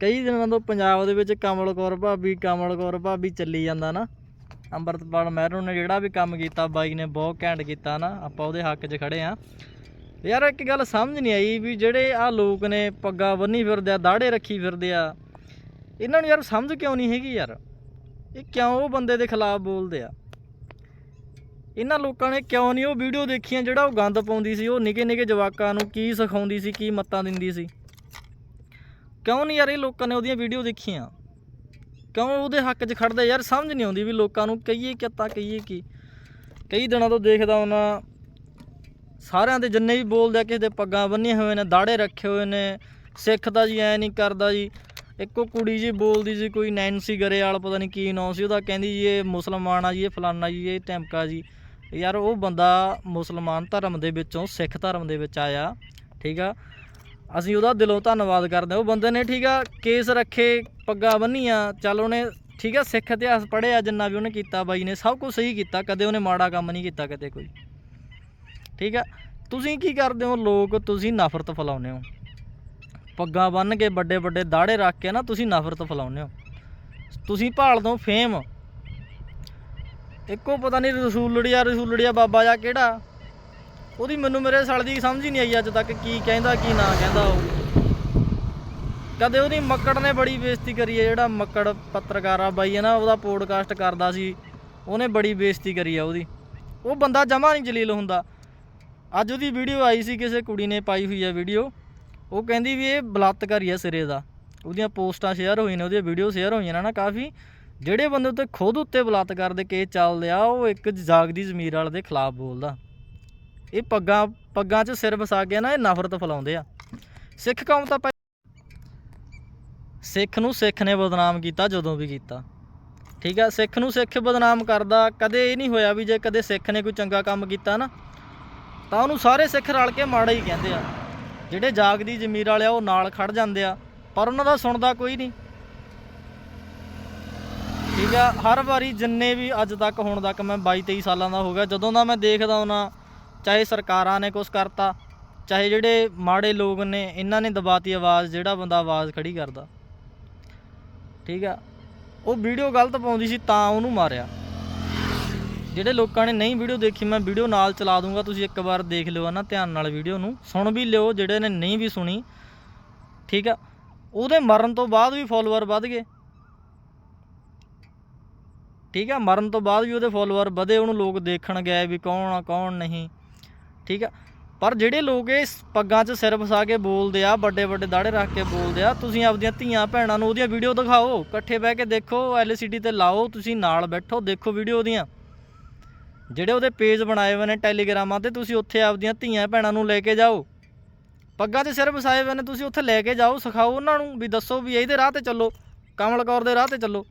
ਕਈ ਦਿਨਾਂ ਤੋਂ ਪੰਜਾਬ ਦੇ ਵਿੱਚ ਕਮਲ ਕੌਰ ਭਾਬੀ, ਕਮਲ ਕੌਰ ਭਾਬੀ ਚੱਲੀ ਜਾਂਦਾ ਨਾ। ਅੰਮ੍ਰਿਤਪਾਲ ਮਹਿਰੂ ਨੇ ਜਿਹੜਾ ਵੀ ਕੰਮ ਕੀਤਾ, ਬਾਈ ਨੇ ਬਹੁਤ ਘੈਂਟ ਕੀਤਾ ਨਾ, ਆਪਾਂ ਉਹਦੇ ਹੱਕ 'ਚ ਖੜੇ ਆ। ਯਾਰ ਇੱਕ ਗੱਲ ਸਮਝ ਨਹੀਂ ਆਈ ਵੀ ਜਿਹੜੇ ਆ ਲੋਕ ਨੇ ਪੱਗਾਂ ਬੰਨੀ ਫਿਰਦੇ ਆ ਦਾੜੇ ਰੱਖੀ ਫਿਰਦੇ ਆ, ਇਹਨਾਂ ਨੂੰ ਯਾਰ ਸਮਝ ਕਿਉਂ ਨਹੀਂ ਹੈਗੀ ਯਾਰ? ਇਹ ਕਿਉਂ ਉਹ ਬੰਦੇ ਦੇ ਖਿਲਾਫ ਬੋਲਦੇ ਆ? ਇਹਨਾਂ ਲੋਕਾਂ ਨੇ ਕਿਉਂ ਨਹੀਂ ਉਹ ਵੀਡੀਓ ਦੇਖੀਆਂ ਜਿਹੜਾ ਉਹ ਗੰਦ ਪਾਉਂਦੀ ਸੀ, ਉਹ ਨਿੱਕੇ ਨਿੱਕੇ ਜਵਾਕਾਂ ਨੂੰ ਕੀ ਸਿਖਾਉਂਦੀ ਸੀ, ਕੀ ਮੱਤਾਂ ਦਿੰਦੀ ਸੀ? ਕਿਉਂ ਨਹੀਂ ਯਾਰ ਇਹ ਲੋਕਾਂ ਨੇ ਉਹਦੀਆਂ ਵੀਡੀਓ ਦੇਖੀਆਂ? ਕਿਉਂ ਉਹਦੇ ਹੱਕ 'ਚ ਖੜਦੇ ਯਾਰ ਸਮਝ ਨਹੀਂ ਆਉਂਦੀ ਵੀ ਲੋਕਾਂ ਨੂੰ ਕਹੀਏ ਕਿੱਤਾ ਕਹੀਏ ਕੀ। ਕਈ ਦਿਨਾਂ ਤੋਂ ਦੇਖਦਾ ਉਹਨਾਂ ਸਾਰਿਆਂ ਦੇ ਜਿੰਨੇ ਵੀ ਬੋਲਦੇ ਆ, ਕਿਸੇ ਦੇ ਪੱਗਾਂ ਬੰਨੀਆਂ ਹੋਏ ਨੇ ਦਾੜੇ ਰੱਖੇ ਹੋਏ ਨੇ, ਸਿੱਖ ਤਾਂ ਜੀ, ਐ ਨਹੀਂ ਕਰਦਾ ਜੀ। ਇੱਕੋ ਕੁੜੀ ਜੀ ਬੋਲਦੀ ਜੀ ਕੋਈ ਨੈਂਸੀ ਗਰੇਵਾਲ, ਪਤਾ ਨਹੀਂ ਕੀ ਨਾਂ ਸੀ ਉਹਦਾ, ਕਹਿੰਦੀ ਜੀ, ਇਹ ਮੁਸਲਮਾਨ ਆ ਜੀ, ਇਹ ਫਲਾਨਾ ਜੀ, ਇਹ ਟੈਂਕਾ ਜੀ। ਯਾਰ ਉਹ ਬੰਦਾ ਮੁਸਲਮਾਨ ਧਰਮ ਦੇ ਵਿੱਚੋਂ, ਸਿੱਖ ਧਰਮ ਦੇ ਵਿੱਚ ਆਇਆ, ਠੀਕ ਆ? ਅਸੀਂ ਉਹਦਾ ਦਿਲੋਂ ਧੰਨਵਾਦ ਕਰਦੇ ਹਾਂ। ਉਹ ਬੰਦੇ ਨੇ ਠੀਕ ਆ, ਕੇਸ ਰੱਖੇ, ਪੱਗਾਂ ਬੰਨੀਆਂ, ਚੱਲ ਉਹਨੇ ਠੀਕ ਆ, ਸਿੱਖ ਇਤਿਹਾਸ ਪੜ੍ਹਿਆ ਜਿੰਨਾ ਵੀ ਉਹਨੇ ਕੀਤਾ, ਬਾਈ ਨੇ ਸਭ ਕੁਝ ਸਹੀ ਕੀਤਾ, ਕਦੇ ਉਹਨੇ ਮਾੜਾ ਕੰਮ ਨਹੀਂ ਕੀਤਾ ਕਦੇ ਕੋਈ। ਠੀਕ ਆ, ਤੁਸੀਂ ਕੀ ਕਰਦੇ ਹੋ? ਲੋਕ ਤੁਸੀਂ ਨਫ਼ਰਤ ਫੈਲਾਉਂਦੇ ਹੋ। ਪੱਗਾਂ ਬੰਨ੍ਹ ਕੇ ਵੱਡੇ ਵੱਡੇ ਦਾੜੇ ਰੱਖ ਕੇ ਨਾ ਤੁਸੀਂ ਨਫ਼ਰਤ ਫੈਲਾਉਂਦੇ ਹੋ। ਤੁਸੀਂ ਭਾਲਦੇ ਹੋ ਫੇਮ ਇੱਕੋ ਪਤਾ ਨਹੀਂ ਰਸੂਲੜੀਆ ਰਸੂਲੜੀਆ ਬਾਬਾ ਜਾਂ ਕਿਹੜਾ। ਉਹਦੀ ਮੈਨੂੰ ਮੇਰੇ ਸਾਲ ਦੀ ਸਮਝ ਹੀ ਨਹੀਂ ਆਈ ਅੱਜ ਤੱਕ ਕੀ ਕਹਿੰਦਾ, ਕੀ ਨਾ ਕਹਿੰਦਾ ਉਹ। ਕਦੇ ਉਹਦੀ ਮੱਕੜ ਨੇ ਬੜੀ ਬੇਇੱਜ਼ਤੀ ਕਰੀ ਹੈ, ਜਿਹੜਾ ਮੱਕੜ ਪੱਤਰਕਾਰ ਆ ਬਾਈ, ਹੈ ਨਾ, ਉਹਦਾ ਪੋਡਕਾਸਟ ਕਰਦਾ ਸੀ। ਉਹਨੇ ਬੜੀ ਬੇਇੱਜ਼ਤੀ ਕਰੀ ਆ ਉਹਦੀ। ਉਹ ਬੰਦਾ ਜਮਾ ਨਹੀਂ ਜਲੀਲ ਹੁੰਦਾ। ਅੱਜ ਉਹਦੀ ਵੀਡੀਓ ਆਈ ਸੀ, ਕਿਸੇ ਕੁੜੀ ਨੇ ਪਾਈ ਹੋਈ ਆ ਵੀਡੀਓ। ਉਹ ਕਹਿੰਦੀ ਵੀ ਇਹ ਬਲਾਤਕਾਰੀ ਆ ਸਿਰੇ ਦਾ। ਉਹਦੀਆਂ ਪੋਸਟਾਂ ਸ਼ੇਅਰ ਹੋਈਆਂ ਨੇ, ਉਹਦੀਆਂ ਵੀਡੀਓ ਸ਼ੇਅਰ ਹੋਈਆਂ ਨੇ ਨਾ ਕਾਫੀ। ਜਿਹੜੇ ਬੰਦੇ ਉੱਤੇ ਖੁਦ ਉੱਤੇ ਬਲਾਤਕਾਰ ਦੇ ਕੇਸ ਚੱਲਦੇ ਆ, ਉਹ ਇੱਕ ਜਾਗਦੀ ਜ਼ਮੀਰ ਵਾਲੇ ਦੇ ਖਿਲਾਫ ਬੋਲਦਾ। ਇਹ ਪੱਗਾਂ ਪੱਗਾਂ 'ਚ ਸਿਰ ਵਸਾ ਕੇ ਨਾ ਇਹ ਨਫ਼ਰਤ ਫੈਲਾਉਂਦੇ ਆ। ਸਿੱਖ ਕੌਮ ਤਾਂ ਪਹਿ- ਸਿੱਖ ਨੂੰ ਸਿੱਖ ਨੇ ਬਦਨਾਮ ਕੀਤਾ, ਜਦੋਂ ਵੀ ਕੀਤਾ। ਠੀਕ ਆ, ਸਿੱਖ ਨੂੰ ਸਿੱਖ ਬਦਨਾਮ ਕਰਦਾ, ਕਦੇ ਇਹ ਨਹੀਂ ਹੋਇਆ ਵੀ ਜੇ ਕਦੇ ਸਿੱਖ ਨੇ ਕੋਈ ਚੰਗਾ ਕੰਮ ਕੀਤਾ ਨਾ, ਤਾਂ ਉਹਨੂੰ ਸਾਰੇ ਸਿੱਖ ਰਲ ਕੇ ਮਾੜਾ ਹੀ ਕਹਿੰਦੇ ਆ। ਜਿਹੜੇ ਜਾਗਦੀ ਜ਼ਮੀਰ ਵਾਲੇ ਆ, ਉਹ ਨਾਲ ਖੜ ਜਾਂਦੇ ਆ, ਪਰ ਉਹਨਾਂ ਦਾ ਸੁਣਦਾ ਕੋਈ ਨਹੀਂ। ਠੀਕ ਆ, ਹਰ ਵਾਰੀ ਜਿੰਨੇ ਵੀ ਅੱਜ ਤੱਕ, ਹੁਣ ਤੱਕ ਮੈਂ 22 23 ਸਾਲਾਂ ਦਾ ਹੋ ਗਿਆ, ਜਦੋਂ ਦਾ ਮੈਂ ਦੇਖਦਾ ਉਹਨਾਂ ਚਾਹੇ ਸਰਕਾਰਾਂ ਨੇ ਕੁਝ ਕਰਤਾ, ਚਾਹੇ ਜਿਹੜੇ ਮਾੜੇ ਲੋਕ ਨੇ, ਇਹਨਾਂ ਨੇ ਦਬਾਤੀ ਆਵਾਜ਼, ਜਿਹੜਾ ਬੰਦਾ ਆਵਾਜ਼ ਖੜੀ ਕਰਦਾ। ਠੀਕ ਆ? ਉਹ ਵੀਡੀਓ ਗਲਤ ਪਾਉਂਦੀ ਸੀ ਤਾਂ ਉਹਨੂੰ ਮਾਰਿਆ। ਜਿਹੜੇ ਲੋਕਾਂ ਨੇ ਨਹੀਂ ਵੀਡੀਓ ਦੇਖੀ, ਮੈਂ ਵੀਡੀਓ ਨਾਲ ਚਲਾ ਦੂੰਗਾ, ਤੁਸੀਂ ਇੱਕ ਵਾਰ ਦੇਖ ਲਿਓ ਨਾ ਧਿਆਨ ਨਾਲ ਵੀਡੀਓ ਨੂੰ। ਸੁਣ ਵੀ ਲਿਓ, ਜਿਹੜੇ ਨੇ ਨਹੀਂ ਵੀ ਸੁਣੀ। ਠੀਕ ਆ? ਉਹਦੇ ਮਰਨ ਤੋਂ ਬਾਅਦ ਵੀ ਫੋਲੋਅਰ ਵੱਧ ਗਏ। ਠੀਕ ਆ? ਮਰਨ ਤੋਂ ਬਾਅਦ ਵੀ ਉਹਦੇ ਫੋਲੋਅਰ ਵਧੇ, ਉਹਨੂੰ ਲੋਕ ਦੇਖਣ ਗਏ ਵੀ ਕੌਣ ਆ, ਕੌਣ ਨਹੀਂ। ਠੀਕ ਆ? ਪਰ ਜਿਹੜੇ ਲੋਕ ਇਹ ਪੱਗਾਂ 'ਚ ਸਿਰ ਫਸਾ ਕੇ ਬੋਲਦੇ ਆ, ਵੱਡੇ ਵੱਡੇ ਦਾੜੇ ਰੱਖ ਕੇ ਬੋਲਦੇ ਆ, ਤੁਸੀਂ ਆਪਦੀਆਂ ਧੀਆਂ ਭੈਣਾਂ ਨੂੰ ਉਹਦੀਆਂ ਵੀਡੀਓ ਦਿਖਾਓ, ਇਕੱਠੇ ਬਹਿ ਕੇ ਦੇਖੋ LCD ਤੇ ਲਾਓ, ਤੁਸੀਂ ਨਾਲ ਬੈਠੋ, ਦੇਖੋ ਵੀਡੀਓ ਉਹਦੀਆਂ ਜਿਹੜੇ ਉਹਦੇ ਪੇਜ ਬਣਾਏ ਹੋਏ ਨੇ ਟੈਲੀਗ੍ਰਾਮਾਂ ਤੇ, ਤੁਸੀਂ ਉੱਥੇ ਆਪਦੀਆਂ ਧੀਆਂ ਭੈਣਾਂ ਨੂੰ ਲੈ ਕੇ ਜਾਓ। ਪੱਗਾਂ 'ਚ ਸਿਰ ਵਸਾਏ ਹੋਏ ਨੇ, ਤੁਸੀਂ ਉੱਥੇ ਲੈ ਕੇ ਜਾਓ, ਸਿਖਾਓ ਉਹਨਾਂ ਨੂੰ ਵੀ ਦੱਸੋ ਵੀ ਇਹਦੇ ਰਾਹ ਤੇ ਚੱਲੋ, ਕਮਲ ਕੌਰ ਦੇ ਰਾਹ ਤੇ ਚੱਲੋ।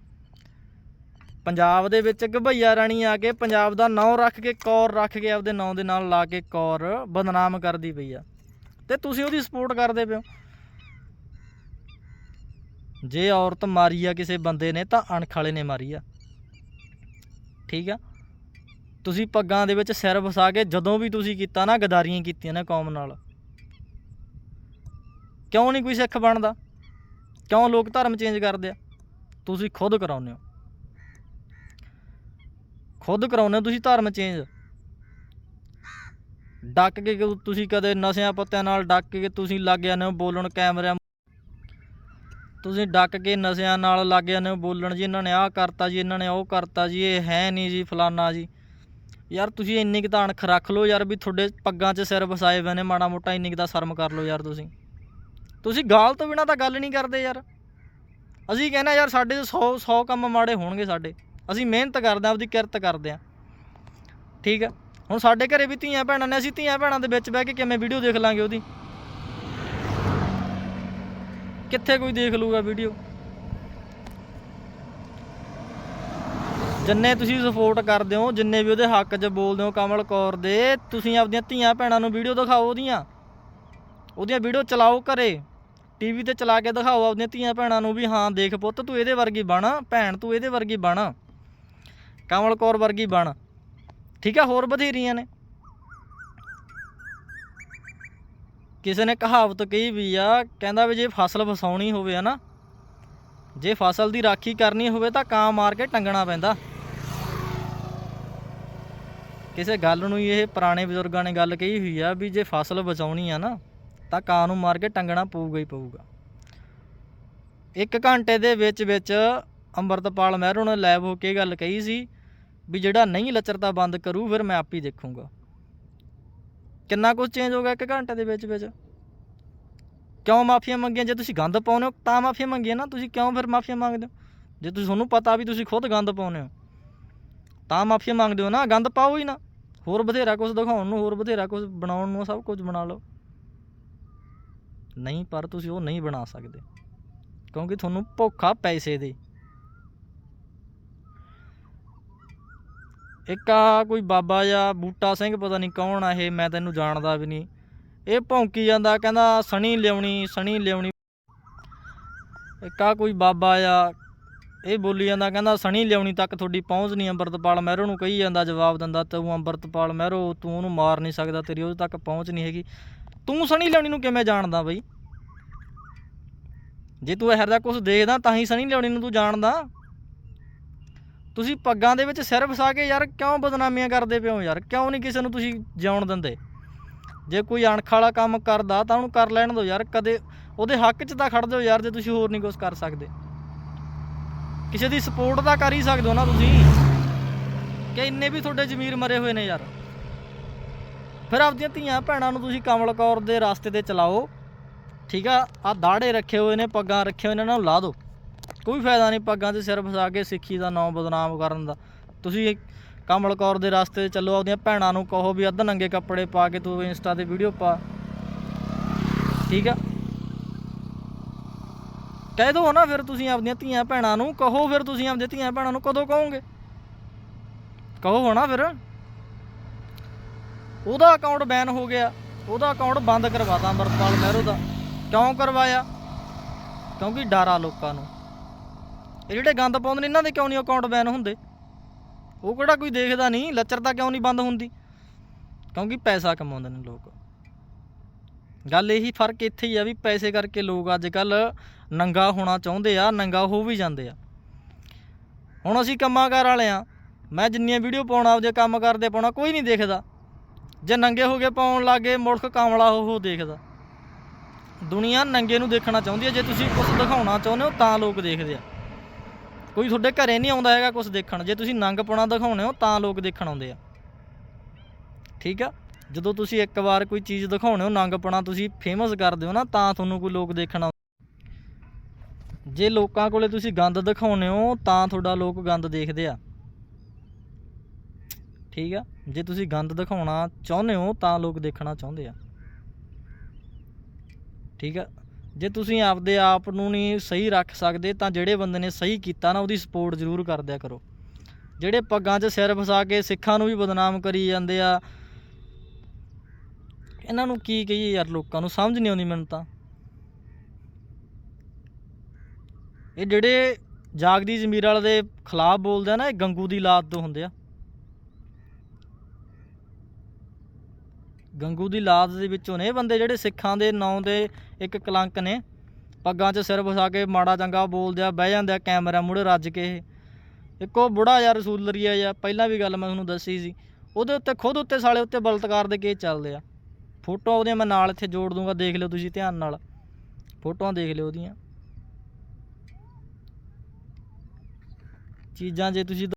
ਪੰਜਾਬ ਦੇ ਵਿੱਚ ਗਭਈਆ ਰਾਣੀ ਆ ਕੇ ਪੰਜਾਬ ਦਾ ਨਾਂ ਰੱਖ ਕੇ, ਕੌਰ ਰੱਖ ਕੇ ਆਪਦੇ ਨਾਂ ਦੇ ਨਾਲ ਲਾ ਕੇ ਕੌਰ ਬਦਨਾਮ ਕਰਦੀ ਪਈ ਆ। ਤੇ ਤੁਸੀਂ ਉਹਦੀ ਸਪੋਰਟ ਕਰਦੇ ਪਿਓ ਜੇ ਔਰਤ ਮਾਰੀ ਆ ਕਿਸੇ ਬੰਦੇ ਨੇ, ਤਾਂ ਅਣਖ ਵਾਲੇ ਨੇ ਮਾਰੀ ਆ। ਠੀਕ ਆ? ਤੁਸੀਂ ਪੱਗਾਂ ਦੇ ਵਿੱਚ ਸਿਰ ਵਸਾ ਕੇ ਜਦੋਂ ਵੀ ਤੁਸੀਂ ਕੀਤਾ ਨਾ, ਗਦਾਰੀਆਂ ਕੀਤੀਆਂ ਨੇ ਕੌਮ ਨਾਲ। ਕਿਉਂ ਨਹੀਂ ਕੋਈ ਸਿੱਖ ਬਣਦਾ? ਕਿਉਂ ਲੋਕ ਧਰਮ ਚੇਂਜ ਕਰਦੇ ਆ? ਤੁਸੀਂ ਖੁਦ ਕਰਾਉਂਦੇ ਹੋ। ਖੁਦ ਕਰਾਉਂਦੇ ਹੋ ਤੁਸੀਂ ਧਰਮ ਚੇਂਜ ਡੱਕ ਕੇ ਤੁਸੀਂ ਕਦੇ ਨਸ਼ਿਆਂ ਪੱਤਿਆਂ ਨਾਲ ਡੱਕ ਕੇ ਤੁਸੀਂ ਲੱਗ ਜਾਂਦੇ ਹੋ ਬੋਲਣ ਕੈਮਰਿਆਂ ਤੁਸੀਂ ਡੱਕ ਕੇ ਨਸ਼ਿਆਂ ਨਾਲ ਲੱਗ ਜਾਂਦੇ ਹੋ ਬੋਲਣ ਜੀ, ਇਹਨਾਂ ਨੇ ਆਹ ਕਰਤਾ ਜੀ, ਇਹਨਾਂ ਨੇ ਉਹ ਕਰਤਾ ਜੀ, ਇਹ ਹੈ ਨਹੀਂ ਜੀ ਫਲਾਨਾ ਜੀ। ਯਾਰ ਤੁਸੀਂ ਇੰਨੀ ਕੁ ਤਾਂ ਅਣਖ ਰੱਖ ਲਓ ਯਾਰ ਵੀ ਤੁਹਾਡੇ ਪੱਗਾਂ 'ਚ ਸਿਰ ਵਸਾਏ ਹੋਏ ਨੇ, ਮਾੜਾ ਮੋਟਾ ਇੰਨੀ ਕੁ ਤਾਂ ਸ਼ਰਮ ਕਰ ਲਓ ਯਾਰ ਤੁਸੀਂ। ਤੁਸੀਂ ਗਾਲ ਤੋਂ ਬਿਨਾ ਤਾਂ ਗੱਲ ਨਹੀਂ ਕਰਦੇ ਯਾਰ। ਅਸੀਂ ਕਹਿੰਦੇ ਯਾਰ ਸਾਡੇ 100 100 ਕੰਮ ਮਾੜੇ ਹੋਣਗੇ ਸਾਡੇ। ਅਸੀਂ ਮਿਹਨਤ ਕਰਦੇ ਆਂ ਆਪਦੀ ਕਿਰਤ ਕਰਦੇ ਆਂ ਠੀਕ ਆ ਹੁਣ ਸਾਡੇ ਘਰੇ ਵੀ ਧੀਆਂ ਭੈਣਾਂ ਨੇ, ਅਸੀਂ ਧੀਆਂ ਭੈਣਾਂ ਦੇ ਵਿੱਚ ਬਹਿ ਕੇ ਕਿਵੇਂ ਵੀਡੀਓ ਦੇਖ ਲਾਂਗੇ ਉਹਦੀ? ਕਿੱਥੇ ਕੋਈ ਦੇਖ ਲੂਗਾ ਵੀਡੀਓ ਜਿੰਨੇ ਤੁਸੀਂ ਸਪੋਰਟ ਕਰਦੇ ਹੋ, ਜਿੰਨੇ ਵੀ ਉਹਦੇ ਹੱਕ 'ਚ ਬੋਲਦੇ ਹੋ ਕਮਲ ਕੌਰ ਦੇ, ਤੁਸੀਂ ਆਪਦੀਆਂ ਧੀਆਂ ਭੈਣਾਂ ਨੂੰ ਵੀਡੀਓ ਦਿਖਾਓ ਉਹਦੀਆਂ। ਉਹਦੀਆਂ ਵੀਡੀਓ ਚਲਾਓ ਘਰੇ। ਟੀਵੀ ਤੇ ਚਲਾ ਕੇ ਦਿਖਾਓ ਆਪਦੀਆਂ ਧੀਆਂ ਭੈਣਾਂ ਨੂੰ ਵੀ, ਹਾਂ, ਦੇਖ ਪੁੱਤ, ਤੂੰ ਇਹਦੇ ਵਰਗੀ ਬਣ, ਭੈਣ ਤੂੰ ਇਹਦੇ ਵਰਗੀ ਬਣ। ਕਮਲ ਕੌਰ ਵਰਗੀ ਬਣ। ਠੀਕ ਹੈ ਹੋਰ ਬਥੇਰੀਆਂ ਨੇ। ਕਿਸੇ ਨੇ ਕਹਾਵਤ ਕਹੀ ਵੀ ਆ, ਕਹਿੰਦਾ ਵੀ ਜੇ ਫਸਲ ਵਸਾਉਣੀ ਹੋਵੇ ਨਾ ਜੇ ਫਸਲ ਦੀ ਰਾਖੀ ਕਰਨੀ ਹੋਵੇ ਤਾਂ ਕਾਂ ਮਾਰ ਕੇ ਟੰਗਣਾ ਪੈਂਦਾ। ਕਿਸੇ ਗੱਲ ਨੂੰ ਇਹ ਪੁਰਾਣੇ ਬਜ਼ੁਰਗਾਂ ਨੇ ਗੱਲ ਕਹੀ ਹੋਈ ਆ ਵੀ ਜੇ ਫਸਲ ਬਚਾਉਣੀ ਆ ਨਾ, ਤਾਂ ਕਾਂ ਨੂੰ ਮਾਰ ਕੇ ਟੰਗਣਾ ਪਊਗਾ ਹੀ ਪਊਗਾ। ਇੱਕ ਘੰਟੇ ਦੇ ਵਿੱਚ ਵਿੱਚ ਅੰਮ੍ਰਿਤਪਾਲ ਮਹਿਰੂ ਨੇ ਲੈਬ ਹੋ ਕੇ ਗੱਲ ਕਹੀ ਸੀ ਵੀ ਜਿਹੜਾ ਨਹੀਂ ਲੱਚਰਤਾ ਬੰਦ ਕਰੂ, ਫਿਰ ਮੈਂ ਆਪ ਹੀ ਦੇਖੂੰਗਾ। ਕਿੰਨਾ ਕੁਝ ਚੇਂਜ ਹੋ ਗਿਆ ਇੱਕ ਘੰਟੇ ਦੇ ਵਿੱਚ ਵਿੱਚ। ਕਿਉਂ ਮਾਫੀਆਂ ਮੰਗੀਆਂ? ਜੇ ਤੁਸੀਂ ਗੰਦ ਪਾਉਂਦੇ ਹੋ, ਤਾਂ ਮਾਫੀਆਂ ਮੰਗੀਆਂ ਨਾ। ਤੁਸੀਂ ਕਿਉਂ ਫਿਰ ਮਾਫੀਆਂ ਮੰਗਦੇ ਹੋ? ਜੇ ਤੁਸੀਂ ਤੁਹਾਨੂੰ ਪਤਾ ਵੀ ਤੁਸੀਂ ਖੁਦ ਗੰਦ ਪਾਉਂਦੇ ਹੋ, ਤਾਂ ਮਾਫੀਆਂ ਮੰਗਦੇ ਹੋ ਨਾ। ਗੰਦ ਪਾਓ ਹੀ ਨਾ। ਹੋਰ ਬਥੇਰਾ ਕੁਝ ਦਿਖਾਉਣ ਨੂੰ, ਹੋਰ ਬਥੇਰਾ ਕੁਝ ਬਣਾਉਣ ਨੂੰ, ਸਭ ਕੁਝ ਬਣਾ ਲਓ। ਨਹੀਂ, ਪਰ ਤੁਸੀਂ ਉਹ ਨਹੀਂ ਬਣਾ ਸਕਦੇ। ਕਿਉਂਕਿ ਤੁਹਾਨੂੰ ਭੁੱਖਾ ਪੈਸੇ ਦੀ। ਇੱਕ ਆ ਕੋਈ ਬਾਬਾ ਜਾਂ ਬੂਟਾ ਸਿੰਘ ਪਤਾ ਨਹੀਂ ਕੌਣ ਆ ਇਹ, ਮੈਂ ਤੈਨੂੰ ਜਾਣਦਾ ਵੀ ਨਹੀਂ। ਇਹ ਭੌਂਕੀ ਜਾਂਦਾ, ਕਹਿੰਦਾ ਸਣੀ ਲਿਆਉਣੀ ਸਣੀ ਲਿਆਉਣੀ। ਇੱਕ ਆ ਕੋਈ ਬਾਬਾ ਆ, ਇਹ ਬੋਲੀ ਜਾਂਦਾ, ਕਹਿੰਦਾ ਸਣੀ ਲਿਆਉਣੀ ਤੱਕ ਤੁਹਾਡੀ ਪਹੁੰਚ ਨਹੀਂ, ਅੰਮ੍ਰਿਤਪਾਲ ਮਹਿਰੋ ਨੂੰ ਕਹੀ ਜਾਂਦਾ, ਜਵਾਬ ਦਿੰਦਾ, ਤੂੰ ਅੰਮ੍ਰਿਤਪਾਲ ਮਹਿਰੋ, ਤੂੰ ਉਹਨੂੰ ਮਾਰ ਨਹੀਂ ਸਕਦਾ, ਤੇਰੀ ਉਹਦੇ ਤੱਕ ਪਹੁੰਚ ਨਹੀਂ ਹੈਗੀ। ਤੂੰ ਸਣੀ ਲਿਆਉਣੀ ਨੂੰ ਕਿਵੇਂ ਜਾਣਦਾ ਬਈ? ਜੇ ਤੂੰ ਇਹੋ ਜਿਹਾ ਕੁਝ ਦੇਖਦਾ, ਤਾਂ ਹੀ ਸਣੀ ਲਿਆਉਣੀ ਨੂੰ ਤੂੰ ਜਾਣਦਾ। ਤੁਸੀਂ ਪੱਗਾਂ ਦੇ ਵਿੱਚ ਸਿਰ ਫਸਾ ਕੇ ਯਾਰ ਕਿਉਂ ਬਦਨਾਮੀਆਂ ਕਰਦੇ ਪਿਓ ਯਾਰ? ਕਿਉਂ ਨਹੀਂ ਕਿਸੇ ਨੂੰ ਤੁਸੀਂ ਜਿਉਣ ਦਿੰਦੇ? ਜੇ ਕੋਈ ਅਣਖ ਵਾਲਾ ਕੰਮ ਕਰਦਾ ਤਾਂ ਉਹਨੂੰ ਕਰ ਲੈਣ ਦਿਓ ਯਾਰ। ਕਦੇ ਉਹਦੇ ਹੱਕ 'ਚ ਤਾਂ ਖੜ ਦਿਓ ਯਾਰ ਜੇ ਤੁਸੀਂ ਹੋਰ ਨਹੀਂ ਕੁਝ ਕਰ ਸਕਦੇ। ਕਿਸੇ ਦੀ ਸਪੋਰਟ ਤਾਂ ਕਰ ਹੀ ਸਕਦੇ ਹੋ ਨਾ ਤੁਸੀਂ। ਕਿ ਇੰਨੇ ਵੀ ਤੁਹਾਡੇ ਜ਼ਮੀਰ ਮਰੇ ਹੋਏ ਨੇ ਯਾਰ। ਫਿਰ ਆਪਦੀਆਂ ਧੀਆਂ ਭੈਣਾਂ ਨੂੰ ਤੁਸੀਂ ਕਮਲ ਕੌਰ ਦੇ ਰਸਤੇ ਤੇ ਚਲਾਓ। ਠੀਕ ਆ? ਆ ਦਾੜੇ ਰੱਖੇ ਹੋਏ ਨੇ, ਪੱਗਾਂ ਰੱਖੇ ਹੋਏ ਨੇ ਇਹਨਾਂ ਨੂੰ ਲਾ ਦਿਓ। ਕੋਈ ਫਾਇਦਾ ਨਹੀਂ ਪੱਗਾਂ 'ਤੇ ਸਿਰ ਫਸਾ ਕੇ ਸਿੱਖੀ ਦਾ ਨਾਮ ਬਦਨਾਮ ਕਰਨ ਦਾ। ਤੁਸੀਂ ਕਮਲ ਕੌਰ ਦੇ ਰਸਤੇ ਚੱਲੋ, ਆਪਦੀਆਂ ਭੈਣਾਂ ਨੂੰ ਕਹੋ ਵੀ ਅੱਧ ਨੰਗੇ ਕੱਪੜੇ ਪਾ ਕੇ ਤੂੰ ਇੰਸਟਾ ਤੇ ਵੀਡੀਓ ਪਾ। ਠੀਕ ਆ? ਕਹਿ ਦੋ ਨਾ ਫਿਰ ਤੁਸੀਂ ਆਪਦੀਆਂ ਧੀਆਂ ਭੈਣਾਂ ਨੂੰ, ਕਹੋ ਫਿਰ ਤੁਸੀਂ ਆਪਦੀਆਂ ਧੀਆਂ ਭੈਣਾਂ ਨੂੰ ਕਦੋਂ ਕਹੋਗੇ? ਕਹੋ ਨਾ ਫਿਰ। ਉਹਦਾ ਅਕਾਊਂਟ ਬੈਨ ਹੋ ਗਿਆ। ਉਹਦਾ ਅਕਾਊਂਟ ਬੰਦ ਕਰਵਾਤਾ ਅੰਮ੍ਰਿਤਪਾਲ ਮਹਿਰੋ ਦਾ। ਕਿਉਂ ਕਰਵਾਇਆ? ਕਿਉਂਕਿ ਡਰ ਆ ਲੋਕਾਂ ਨੂੰ। ਇਹ ਜਿਹੜੇ ਗੰਦ ਪਾਉਂਦੇ ਨੇ, ਇਹਨਾਂ ਦੇ ਕਿਉਂ ਨਹੀਂ ਅਕਾਊਂਟ ਬੈਨ ਹੁੰਦੇ? ਉਹ ਕਿਹੜਾ ਕੋਈ ਦੇਖਦਾ ਨਹੀਂ ਲੱਚਰਤਾ ਕਿਉਂ ਨਹੀਂ ਬੰਦ ਹੁੰਦੀ? ਕਿਉਂਕਿ ਪੈਸਾ ਕਮਾਉਂਦੇ ਨੇ ਲੋਕ। ਗੱਲ ਇਹੀ ਫ਼ਰਕ ਇੱਥੇ ਹੀ ਆ ਵੀ ਪੈਸੇ ਕਰਕੇ ਲੋਕ ਅੱਜ ਕੱਲ ਨੰਗਾ ਹੋਣਾ ਚਾਹੁੰਦੇ ਆ, ਨੰਗਾ ਹੋ ਵੀ ਜਾਂਦੇ ਆ। ਹੁਣ ਅਸੀਂ ਕੰਮਾਕਾਰ ਵਾਲੇ ਆ। ਮੈਂ ਜਿੰਨੀਆਂ ਵੀਡੀਓ ਪਾਉਣਾ, ਆਪਦੇ ਕੰਮ ਕਰਦੇ ਪਾਉਣਾ, ਕੋਈ ਨਹੀਂ ਦੇਖਦਾ। ਜੇ ਨੰਗੇ ਹੋ ਕੇ ਪਾਉਣ ਲੱਗੇ ਮੁਲਕ ਕਾਮਲਾ ਹੋ ਹੋ ਦੇਖਦਾ। ਦੁਨੀਆ ਨੰਗੇ ਨੂੰ ਦੇਖਣਾ ਚਾਹੁੰਦੀ ਹੈ ਜੇ ਤੁਸੀਂ ਕੁਝ ਦਿਖਾਉਣਾ ਚਾਹੁੰਦੇ ਹੋ, ਤਾਂ ਲੋਕ ਦੇਖਦੇ ਆ। ਕੋਈ ਤੁਹਾਡੇ ਘਰੇ ਨਹੀਂ ਆਉਂਦਾ ਹੈਗਾ ਕੁਝ ਦੇਖਣ। ਜੇ ਤੁਸੀਂ ਨੰਗ ਪਾਉਣਾ ਦਿਖਾਉਣੇ ਹੋ, ਤਾਂ ਲੋਕ ਦੇਖਣ ਆਉਂਦੇ ਆ। ਠੀਕ ਆ? ਜਦੋਂ ਤੁਸੀਂ ਇੱਕ ਵਾਰ ਕੋਈ ਚੀਜ਼ ਦਿਖਾਉਣੇ ਹੋ, ਨੰਗ ਪਾਉਣਾ ਤੁਸੀਂ ਫੇਮਸ ਕਰਦੇ ਹੋ ਨਾ, ਤਾਂ ਤੁਹਾਨੂੰ ਕੋਈ ਲੋਕ ਦੇਖਣ ਆਉਂਦੇ ਜੇ ਲੋਕਾਂ ਕੋਲੇ ਤੁਸੀਂ ਗੰਦ ਦਿਖਾਉਣੇ ਹੋ, ਤਾਂ ਤੁਹਾਡਾ ਲੋਕ ਗੰਦ ਦੇਖਦੇ ਆ। ਠੀਕ ਆ? ਜੇ ਤੁਸੀਂ ਗੰਦ ਦਿਖਾਉਣਾ ਚਾਹੁੰਦੇ ਹੋ, ਤਾਂ ਲੋਕ ਦੇਖਣਾ ਚਾਹੁੰਦੇ ਆ। ਠੀਕ ਆ? ਜੇ ਤੁਸੀਂ ਆਪਦੇ ਆਪ ਨੂੰ ਨਹੀਂ ਸਹੀ ਰੱਖ ਸਕਦੇ, ਤਾਂ ਜਿਹੜੇ ਬੰਦੇ ਨੇ ਸਹੀ ਕੀਤਾ ਨਾ, ਉਹਦੀ ਸਪੋਰਟ ਜ਼ਰੂਰ ਕਰਦਿਆ ਕਰੋ। ਜਿਹੜੇ ਪੱਗਾਂ 'ਚ ਸਿਰ ਫਸਾ ਕੇ ਸਿੱਖਾਂ ਨੂੰ ਵੀ ਬਦਨਾਮ ਕਰੀ ਜਾਂਦੇ ਆ, ਇਹਨਾਂ ਨੂੰ ਕੀ ਕਹੀਏ ਯਾਰ ਲੋਕਾਂ ਨੂੰ? ਸਮਝ ਨਹੀਂ ਆਉਂਦੀ ਮੈਨੂੰ ਤਾਂ। ਇਹ ਜਿਹੜੇ ਜਾਗਦੀ ਜ਼ਮੀਰ ਵਾਲੇ ਦੇ ਖਿਲਾਫ ਬੋਲਦੇ ਆ ਨਾ, ਇਹ ਗੰਗੂ ਦੀ ਲਾਤ ਤੋਂ ਹੁੰਦੇ ਆ। ਗੰਗੂ ਦੀ ਲਾਤ ਦੇ ਵਿੱਚੋਂ ਨੇ। ਇਹ ਬੰਦੇ ਜਿਹੜੇ ਸਿੱਖਾਂ ਦੇ ਨਾਂ ਦੇ ਇੱਕ ਕਲੰਕ ਨੇ। ਪੱਗਾਂ 'ਚ ਸਿਰ ਫਸਾ ਕੇ ਮਾੜਾ ਚੰਗਾ ਬੋਲਦੇ ਆ, ਬਹਿ ਜਾਂਦੇ ਆ, ਕੈਮਰਾ ਮੂਹਰੇ ਰੱਜ ਕੇ ਇਹ। ਇੱਕੋ ਬੁੜਾ ਯਾਰ ਰਸੂਲਰੀਆ ਜਾਂ ਪਹਿਲਾਂ ਵੀ ਗੱਲ ਮੈਂ ਤੁਹਾਨੂੰ ਦੱਸੀ ਸੀ। ਉਹਦੇ ਉੱਤੇ, ਖੁਦ ਉੱਤੇ, ਸਾਲੇ ਉੱਤੇ ਬਲਤਕਾਰ ਦੇ ਕੇਸ ਚੱਲਦੇ ਆ। ਫੋਟੋ ਉਹਦੀਆਂ ਮੈਂ ਨਾਲ ਇੱਥੇ ਜੋੜ ਦੂੰਗਾ, ਦੇਖ ਲਿਓ ਤੁਸੀਂ ਧਿਆਨ ਨਾਲ। ਫੋਟੋਆਂ ਦੇਖ ਲਿਓ ਉਹਦੀਆਂ। ਚੀਜ਼ਾਂ ਜੇ ਤੁਸੀਂ